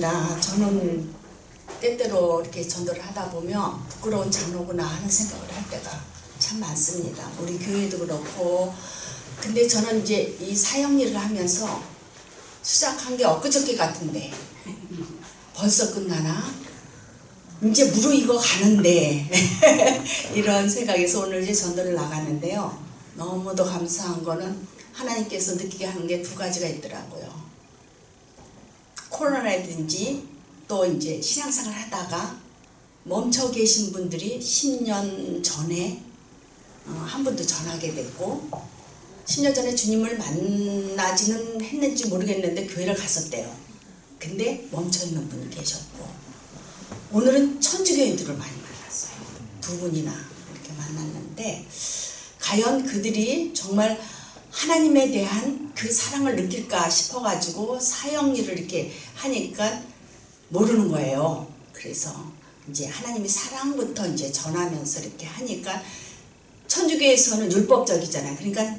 맞습니다. 저는 때때로 이렇게 전도를 하다 보면 부끄러운 장로구나 하는 생각을 할 때가 참 많습니다. 우리 교회도 그렇고. 근데 저는 이제 이 사형 일을 하면서 시작한 게 엊그저께 같은데 벌써 끝나나? 이제 무르익어 가는데 이런 생각에서 오늘 이제 전도를 나갔는데요. 너무도 감사한 거는 하나님께서 느끼게 하는 게 두 가지가 있더라고요. 코로나라든지 또 이제 신앙생활 하다가 멈춰 계신 분들이 10년 전에 어, 한 분도 전하게 됐고 10년 전에 주님을 만나지는 했는지 모르겠는데 교회를 갔었대요. 근데 멈춰 있는 분이 계셨고 오늘은 천주교인들을 많이 만났어요. 두 분이나 이렇게 만났는데 과연 그들이 정말 하나님에 대한 그 사랑을 느낄까 싶어가지고 사형일을 이렇게 하니까 모르는 거예요. 그래서 이제 하나님의 사랑부터 이제 전하면서 이렇게 하니까 천주교에서는 율법적이잖아요. 그러니까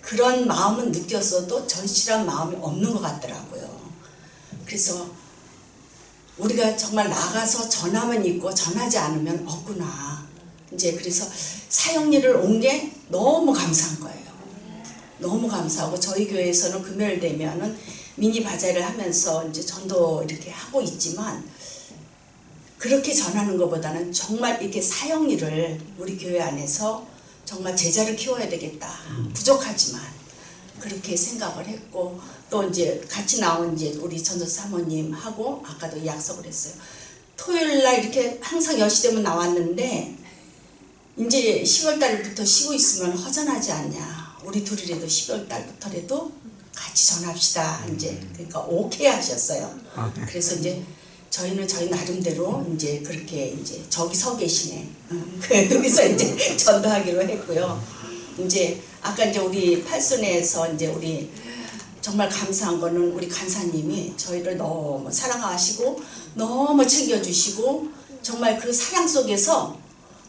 그런 마음은 느꼈어도 절실한 마음이 없는 것 같더라고요. 그래서 우리가 정말 나가서 전하면 있고 전하지 않으면 없구나. 이제 그래서 사형리를 온 게 너무 감사한 거예요. 너무 감사하고 저희 교회에서는 금요일 되면은 미니 바자를 하면서 이제 전도 이렇게 하고 있지만 그렇게 전하는 것보다는 정말 이렇게 사형리를 우리 교회 안에서 정말 제자를 키워야 되겠다. 부족하지만 그렇게 생각을 했고 또 이제 같이 나온 이제 우리 전도 사모님하고 아까도 약속을 했어요. 토요일 날 이렇게 항상 10시 되면 나왔는데 이제 10월 달부터 쉬고 있으면 허전하지 않냐. 우리 둘이라도 10월 달부터라도 같이 전합시다. 이제 그러니까 오케이 하셨어요. 아, 네. 그래서 이제 저희는 저희 나름대로 이제 그렇게 이제 저기 서 계시네. 응. 거기서 이제 전도하기로 했고요. 이제 아까 이제 우리 팔순에서 이제 우리 정말 감사한 거는 우리 간사님이 저희를 너무 사랑하시고 너무 챙겨주시고 정말 그 사랑 속에서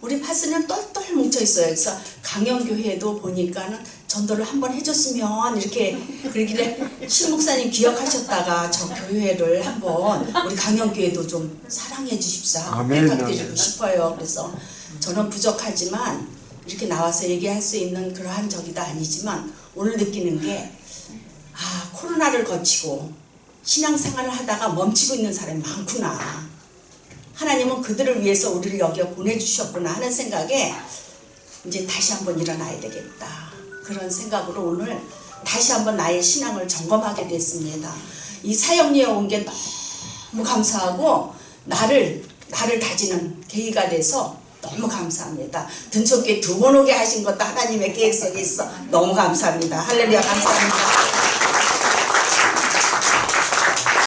우리 파스는 똘똘 뭉쳐 있어요. 그래서 강영교회도 보니까는 전도를 한번 해줬으면 이렇게 그러길래 신 목사님 기억하셨다가 저 교회를 한번 우리 강영교회도 좀 사랑해 주십사 아멘, 부탁드리고. 싶어요. 그래서 저는 부족하지만 이렇게 나와서 얘기할 수 있는 그러한 적이다 아니지만 오늘 느끼는 게 아, 코로나를 거치고 신앙생활을 하다가 멈추고 있는 사람이 많구나. 하나님은 그들을 위해서 우리를 여기에 보내주셨구나 하는 생각에 이제 다시 한번 일어나야 되겠다. 그런 생각으로 오늘 다시 한번 나의 신앙을 점검하게 됐습니다. 이 사형리에 온 게 너무 감사하고 나를 나를 다지는 계기가 돼서 너무 감사합니다. 등촌교회 두 번 오게 하신 것도 하나님의 계획 속에 있어 너무 감사합니다. 할렐루야 감사합니다.